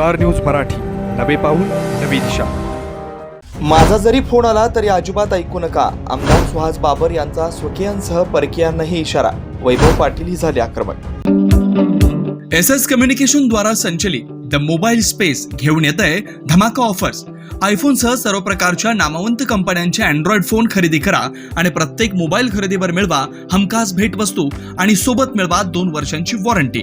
Star news Marathi. नवे पाऊल नवी दिशा. माझा जरी फोन आला तरी अजिबात ऐकू नका. आमदार सुहास बाबर यांचा स्वकीयांसह परकीयांनाही इशारा. वैभव पाटील ही झाले आक्रमक. एस एस कम्युनिकेशन द्वारा संचलित द मोबाईल स्पेस घेऊन येत आहे धमाका ऑफर्स. आयफोन सह सर्व प्रकारच्या नामवंत कंपन्यांचे अँड्रॉइड फोन खरेदी करा आणि प्रत्येक मोबाईल खरेदीवर मिळवा हमखास भेटवस्तू आणि सोबत मिळवा दोन वर्षांची वॉरंटी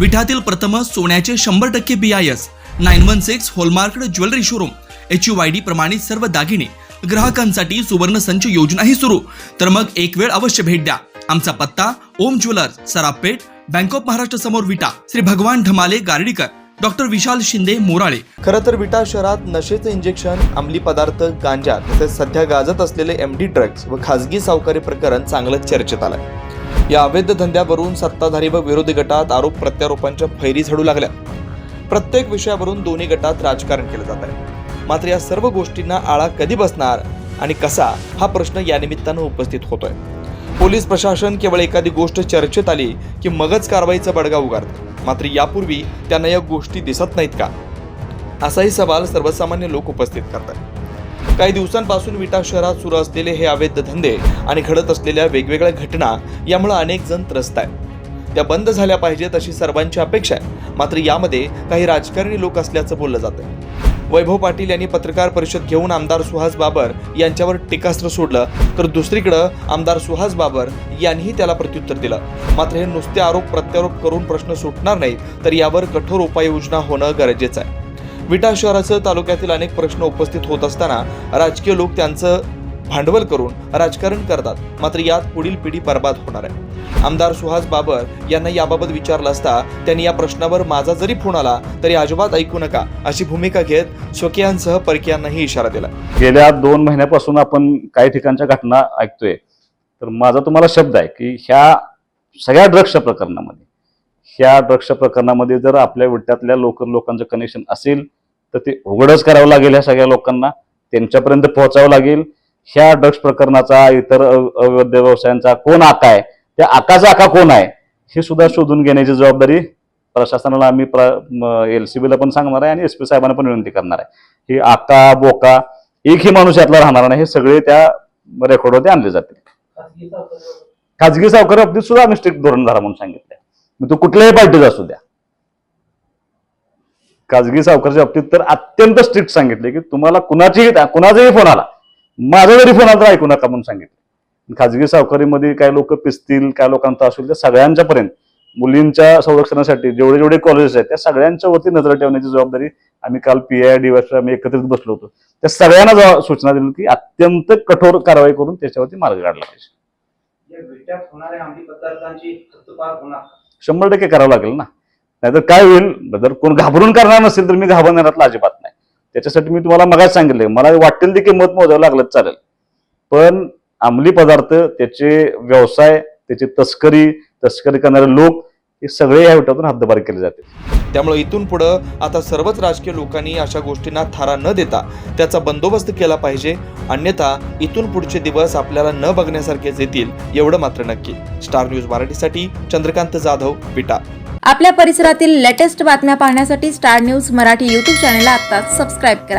विठातील प्रथम सोन्याचे शंभर टक्के B I S nine one six hallmarked jewellery showroom H U I D प्रमाणित सर्व दागिने ग्राहकांसाठी सुवर्ण संच योजनाही सुरू. तर मग एक वेळ अवश्य भेट द्या. आमचा पत्ता Om jewellers Sarapeth bank of Maharashtra समोर विटा. श्री भगवान ढमाले गार्डीकर डॉक्टर विशाल शिंदे मोराळे. खरं तर विटा शहरात नशेचं इंजेक्शन अंमली पदार्थ गांजा तसेच सध्या गाजत असलेले एम डी ड्रग्ज व खासगी सावकारी प्रकरण चांगलंच चर्चेत आलं या अवैध धंद्यावरून सत्ताधारी व विरोधी गटात आरोप प्रत्यारोपांच्या फैरी झडू लागल्या. प्रत्येक विषयावरून दोन्ही गटात राजकारण केलं जात आहे. मात्र या सर्व गोष्टींना आळा कधी बसणार आणि कसा हा प्रश्न या निमित्तानं उपस्थित होतोय. पोलीस प्रशासन केवळ एखादी गोष्ट चर्चेत आली की मगच कारवाईचा बडगा उगारत. मात्र यापूर्वी त्यांना या गोष्टी दिसत नाहीत का? असाही सवाल सर्वसामान्य लोक उपस्थित करतात. काही दिवसांपासून विटा शहरात सुरू असलेले हे अवैध धंदे आणि घडत असलेल्या वेगवेगळ्या घटना यामुळे अनेक जण त्रस्त आहेत. त्या बंद झाल्या पाहिजेत अशी सर्वांची अपेक्षा आहे. मात्र यामध्ये काही राजकारणी लोक असल्याचं बोललं जातं वैभव पाटील यांनी पत्रकार परिषद घेऊन आमदार सुहास बाबर यांच्यावर टीकास्त्र सोडलं तर दुसरीकडं आमदार सुहास बाबर यांनीही त्याला प्रत्युत्तर दिलं. मात्र हे नुसते आरोप प्रत्यारोप करून प्रश्न सुटणार नाहीत तर यावर कठोर उपाययोजना होणं गरजेचं आहे. विटा शहरासह तालुक्यातील अनेक प्रश्न उपस्थित होत असताना राजकीय लोक त्यांचं भांडवल करून राजकारण करतात. मात्र यात पुढील पिढी बर्बाद होणार आहे. आमदार सुहास बाबर यांना याबाबत विचारलं असता त्यांनी या प्रश्नावर माझा जरी फोन आला तरी अजिबात ऐकू नका अशी भूमिका घेत स्वकीयांसह परकीयांनाही इशारा दिला. गेल्या दोन महिन्यापासून आपण काही ठिकाणच्या घटना ऐकतोय. तर माझा तुम्हाला शब्द आहे की ह्या सगळ्या ड्रग्सच्या प्रकरणामध्ये ह्या ड्रग्सच्या प्रकरणामध्ये जर आपल्या विट्यातल्या लोक लोकांचं कनेक्शन असेल तर ते उघडच करावं लागेल ह्या सगळ्या लोकांना. त्यांच्यापर्यंत पोहोचावं लागेल. ह्या ड्रग्स प्रकरणाचा इतर अवैध व्यवसायांचा कोण आका आहे? त्या आकाचा आका कोण आहे? हे सुद्धा शोधून घेण्याची जबाबदारी प्रशासनाला आम्ही एल सी बीला पण सांगणार आहे आणि एस पी साहेबांना पण विनंती करणार आहे. हे आका बोका एकही माणूस यातला राहणार नाही. हे सगळे त्या रेकॉर्डवरती आणले जातील. खाजगी सावकार बाबतीत सुद्धा आम्ही स्ट्रिक्ट धोरण धरा म्हणून सांगितलं. मग तो कुठल्याही पार्टीचा असू द्या. खाजगी सावकारच्या बाबतीत तर अत्यंत स्ट्रिक्ट सांगितले की तुम्हाला कुणाचीही कुणाचाही फोन आला माझा जरी फोन आला तर ऐकू नका म्हणून सांगितलं. खाजगी सावकारीमध्ये काही लोक पिसतील काय लोकांचा असेल त्या सगळ्यांच्या पर्यंत मुलींच्या संरक्षणासाठी जेवढे जेवढे कॉलेजेस आहेत त्या सगळ्यांच्या वरती नजर ठेवण्याची जबाबदारी आम्ही काल पी आय डी आम्ही एकत्रित बसलो होतो. त्या सगळ्यांना जवा- सूचना दिली की अत्यंत कठोर कारवाई करून त्याच्यावरती मार्ग काढला पाहिजे. शंभर टक्के करावं लागेल ना. नाहीतर काय होईल? जर कोण घाबरून करणार नसेल तर मी घाबरणारातला अजिबात नाही. त्याच्यासाठी मी तुम्हाला मगाच सांगितले मला वाटेल ते किंमत मोजावं लागलं चालेल. पण अंमली पदार्थ त्याचे व्यवसाय त्याची तस्करी तस्करी करणारे लोक हे सगळे या विटातून हद्दपार केले जाते. त्यामुळे इथून पुढं आता सर्वच राजकीय लोकांनी अशा गोष्टींना थारा न देता त्याचा बंदोबस्त केला पाहिजे. अन्यथा इथून पुढचे दिवस आपल्याला न बघण्यासारखेच येतील एवढं मात्र नक्की. स्टार न्यूज मराठीसाठी चंद्रकांत जाधव विटा आपल्या परिसरातील लेटेस्ट बातम्या पाहण्यासाठी स्टार न्यूज मराठी यूट्यूब चॅनलला आत्ताच सबस्क्राईब करा.